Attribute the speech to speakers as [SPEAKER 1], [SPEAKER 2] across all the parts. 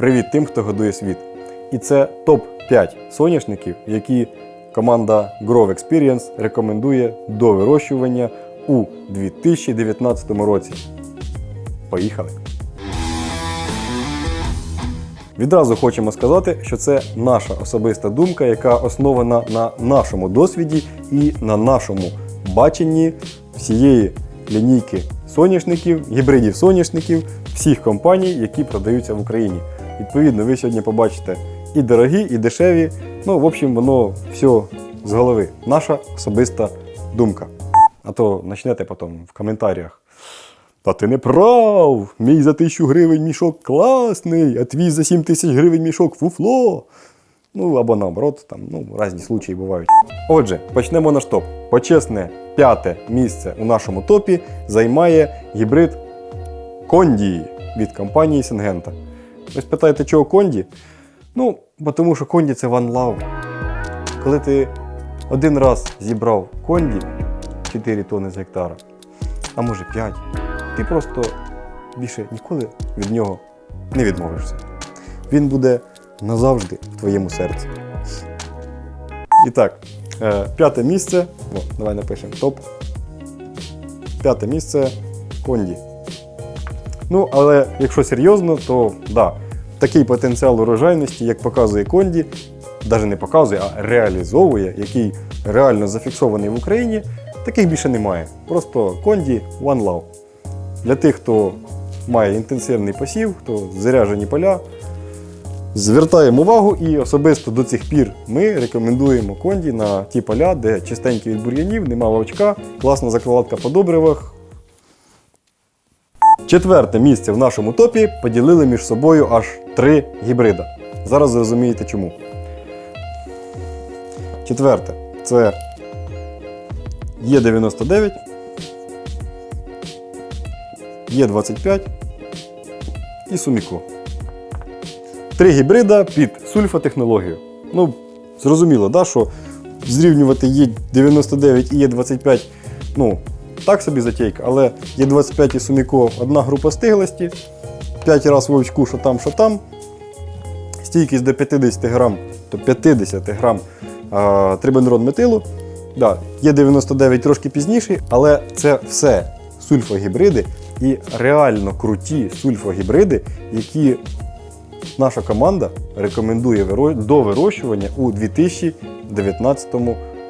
[SPEAKER 1] Привіт тим, хто годує світ. І це топ-5 соняшників, які команда Grove Experience рекомендує до вирощування у 2019 році. Поїхали! Відразу хочемо сказати, що це наша особиста думка, яка основана на нашому досвіді і на нашому баченні всієї лінійки соняшників, гібридів соняшників, всіх компаній, які продаються в Україні. Відповідно, ви сьогодні побачите і дорогі, і дешеві. Ну, в общем, воно все з голови. Наша особиста думка. А то почнете потім в коментарях. Та ти не прав! Мій за тисячу гривень мішок класний, а твій за 7 тисяч гривень мішок фуфло. Ну або наоборот, там ну, різні случаї бувають. Отже, почнемо наш топ. Почесне п'яте місце у нашому топі займає гібрид Конді від компанії Сингента. Ви спитаєте, чого Конді? Ну, бо тому що Конді це One Love. Коли ти один раз зібрав Конді 4 тони з гектара, а може 5, ти просто більше ніколи від нього не відмовишся. Він буде назавжди в твоєму серці. І так, е, п'яте місце. О, давай напишемо топ. П'яте місце Конді. Ну, але якщо серйозно, то да, такий потенціал урожайності, як показує Конді, навіть не показує, а реалізовує, який реально зафіксований в Україні, таких більше немає. Просто Конді One Love. Для тих, хто має інтенсивний посів, хто заряжені поля, звертаємо увагу і особисто до цих пір ми рекомендуємо конді на ті поля, де чистенькі від бур'янів, нема вовчка, класна закладка по добривах. Четверте місце в нашому топі поділили між собою аж три гібрида. Зараз зрозумієте чому. Четверте це Є99, Є25 і Суміко. Три гібрида під сульфотехнологію. Ну, зрозуміло, да, що зрівнювати Є99 і Є25, ну, так собі затейка, але Є25 і Суміко одна група стиглості, 5 разів вовчку, що там, що там. Стійкість до 50 грам, то 50 грам а, трибенрон метилу. Да, є 99 трошки пізніший, але це все сульфогібриди і реально круті сульфогібриди, які наша команда рекомендує до вирощування у 2019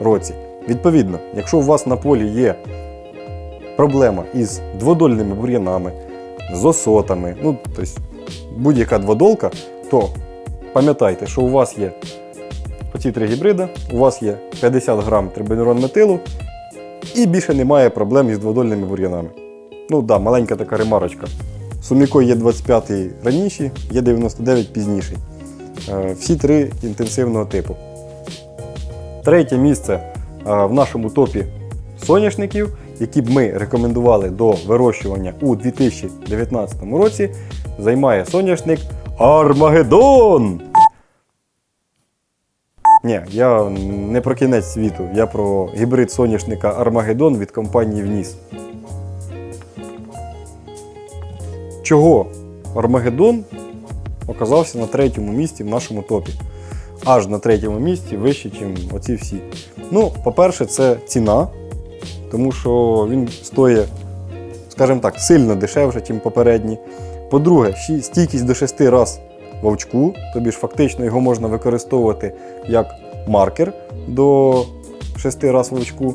[SPEAKER 1] році. Відповідно, якщо у вас на полі є проблема із дводольними бур'янами, з осотами, ну, тобто будь-яка дводолка, то пам'ятайте, що у вас є оці три гібриди, у вас є 50 грам трибенерон метилу і більше немає проблем із дводольними бур'янами. Ну так, да, маленька така ремарочка. Суміко є 25 раніші, є 99 пізніший. Е, Всі три інтенсивного типу. Третє місце е, в нашому топі соняшників, які б ми рекомендували до вирощування у 2019 році, займає соняшник Армагеддон. Ні, я не про кінець світу, я про гібрид соняшника Армагеддон від компанії Вніс. Чого Армагеддон оказався на третьому місці в нашому топі? Аж на третьому місці вище, ніж оці всі. Ну, по-перше, це ціна, тому що він стоїть, скажімо так, сильно дешевше, ніж попередні. По-друге, стійкість до 6 раз вовчку, тобі ж фактично його можна використовувати як маркер до 6 раз вовчку.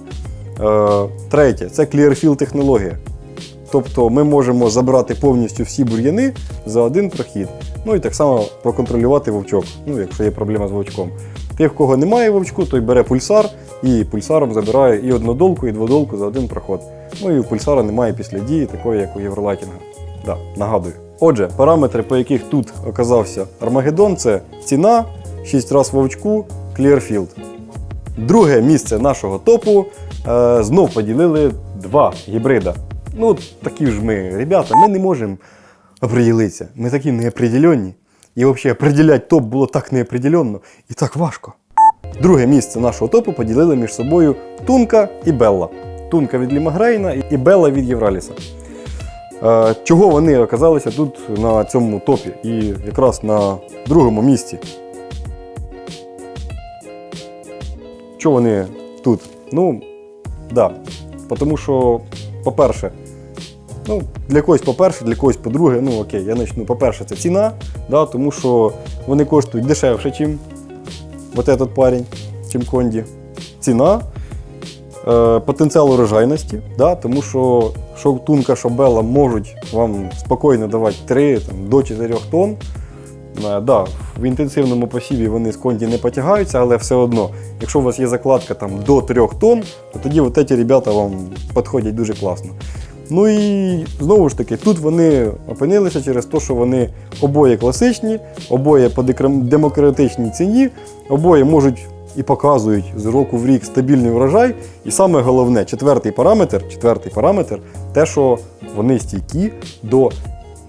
[SPEAKER 1] Е, третє це Clearfield технологія. Тобто ми можемо забрати повністю всі бур'яни за один прохід. Ну і так само проконтролювати вовчок, ну, якщо є проблема з вовчком. Тих, кого немає вовчку, той бере пульсар і пульсаром забирає і однодолку, і дводолку за один проход. Ну і у пульсара немає після дії, такої, як у Євролайтінга. Да, нагадую. Отже, параметри, по яких тут оказався Армагеддон, це ціна, 6 раз вовчку, Clearfield. Друге місце нашого топу е, знов поділили два гібрида. Ну, такі ж ми, ребята, ми не можемо оприділитися. Ми такі неопределенні. І взагалі определяти топ було так неопределенно і так важко. Друге місце нашого топу поділили між собою Тунка і Белла. Тунка від Лімагрейна і Белла від Євраліса. Е, Чого вони оказалися тут на цьому топі і якраз на другому місці? Чого вони тут? Ну, да. Тому що, по-перше, ну, для когось по-перше, для когось по-друге, ну окей, я почну. По-перше, це ціна, да, тому що вони коштують дешевше, ніж вот этот парень, чим Конді. Ціна, е, потенціал урожайності, да, тому що що тунка, що Белла можуть вам спокійно давати 3 там, до 4 тонн. Е, Да, в інтенсивному посіві вони з конді не потягаються, але все одно, якщо у вас є закладка там, до 3 тонн, то тоді от ці ребята вам підходять дуже класно. Ну і знову ж таки, тут вони опинилися через те, що вони обоє класичні, обоє по демократичній ціні, обоє можуть і показують з року в рік стабільний врожай. І саме головне, четвертий параметр, четвертий параметр те, що вони стійкі до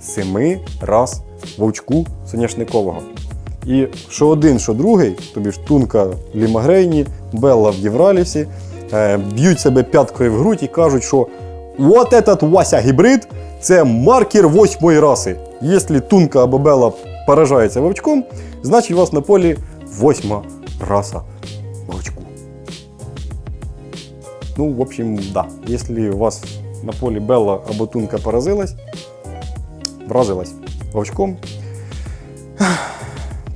[SPEAKER 1] 7 раз вовчку соняшникового. І що один, що другий, тобі ж тунка в Лімагрейні, Белла в Євралісі, е, б'ють себе п'яткою в грудь і кажуть, що от этот Вася гібрид це маркер восьмої раси. Якщо тунка або Белла поражається вовчком, значить у вас на полі восьма раса вовчку. Ну, в общем, да. Если у вас на полі Белла або тунка поразилась, вразилась вовчком,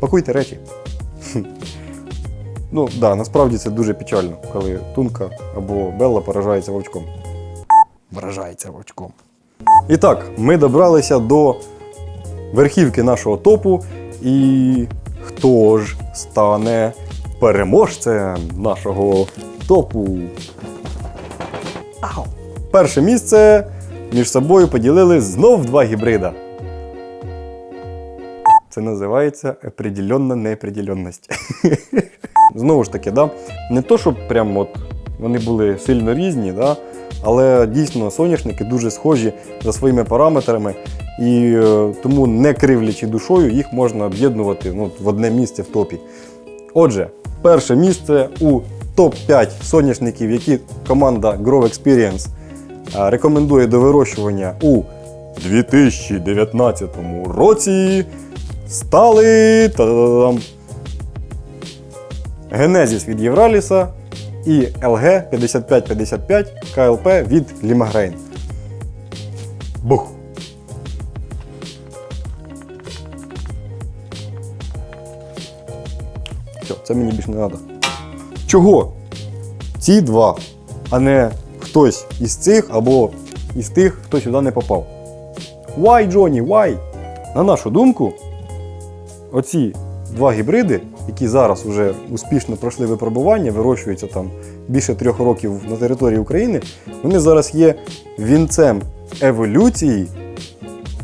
[SPEAKER 1] пакуйте речі. Ну, да, насправді це дуже печально, коли тунка або Белла поражається вовчком. Вражається вовчком. І так, ми добралися до верхівки нашого топу. І хто ж стане переможцем нашого топу? Ау. Перше місце між собою поділили знов два гібрида. Це називається определенна неопределенність. Знову ж таки, да? не то, щоб прям от вони були сильно різні, да? Але дійсно соняшники дуже схожі за своїми параметрами, і е, тому, не кривлячи душою, їх можна об'єднувати ну, в одне місце в топі. Отже, перше місце у топ-5 соняшників, які команда Grow Experience е, рекомендує до вирощування у 2019 році стали та-да-дам, Генезіс від Євраліса і LG 5555 КЛП від Лімагрейн. Бух! Все, це мені більше не треба. Чого? Ці два, а не хтось із цих або із тих, хто сюди не попав. Why, Джоні, why? На нашу думку, оці два гібриди, які зараз вже успішно пройшли випробування, вирощуються там більше трьох років на території України, вони зараз є вінцем еволюції,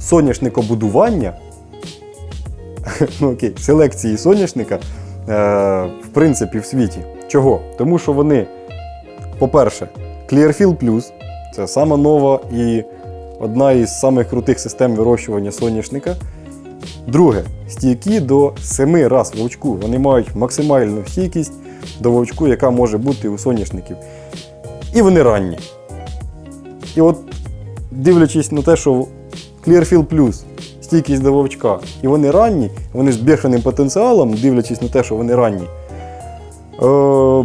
[SPEAKER 1] соняшникобудування, ну окей, селекції соняшника, е, в принципі, в світі. Чого? Тому що вони, по-перше, Clearfield Plus це сама нова і одна із самих крутих систем вирощування соняшника. Друге, стійкі до 7 раз вовчку. Вони мають максимальну стійкість до вовчку, яка може бути у соняшників. І вони ранні. І от, дивлячись на те, що Clearfield Plus стійкість до вовчка, і вони ранні, вони з бешеним потенціалом, дивлячись на те, що вони ранні. Е,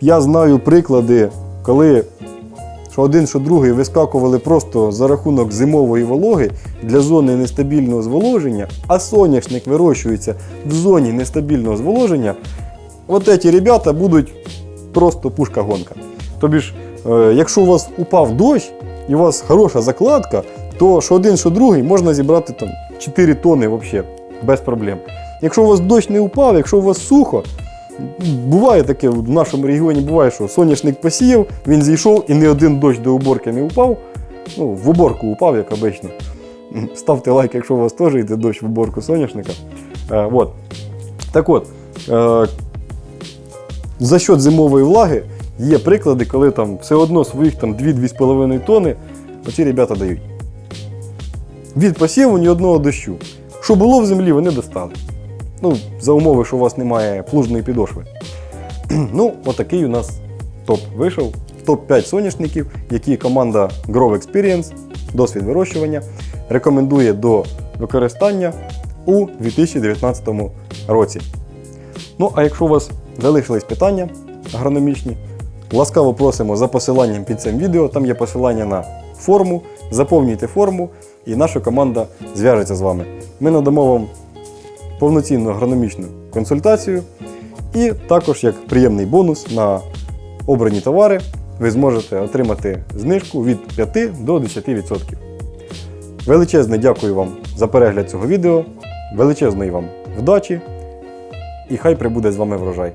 [SPEAKER 1] я знаю приклади, коли що один, що другий вискакували просто за рахунок зимової вологи для зони нестабільного зволоження, а соняшник вирощується в зоні нестабільного зволоження, от ці ребята будуть просто пушка-гонка. Тобі ж, е, якщо у вас упав дощ і у вас хороша закладка, то що один, що другий можна зібрати там 4 тони взагалі, без проблем. Якщо у вас дощ не упав, якщо у вас сухо, Буває таке, в нашому регіоні буває, що соняшник посіяв, він зійшов і ні один дощ до уборки не упав. Ну, в уборку упав, як обично. Ставте лайк, якщо у вас теж йде дощ в уборку соняшника. Е, от. Так от, е, за счет зимової влаги є приклади, коли там все одно своїх там 2-2,5 тони оці ребята дають. Від посіву ні одного дощу. Що було в землі, вони достали. Ну, за умови, що у вас немає плужної підошви. ну, отакий у нас топ вийшов. Топ-5 соняшників, які команда Grow Experience досвід вирощування, рекомендує до використання у 2019 році. Ну, а якщо у вас залишились питання агрономічні, ласкаво просимо за посиланням під цим відео. Там є посилання на форму. Заповнюйте форму, і наша команда зв'яжеться з вами. Ми надамо вам повноцінну агрономічну консультацію. І також, як приємний бонус на обрані товари, ви зможете отримати знижку від 5 до 10%. Величезне дякую вам за перегляд цього відео, величезної вам вдачі і хай прибуде з вами врожай.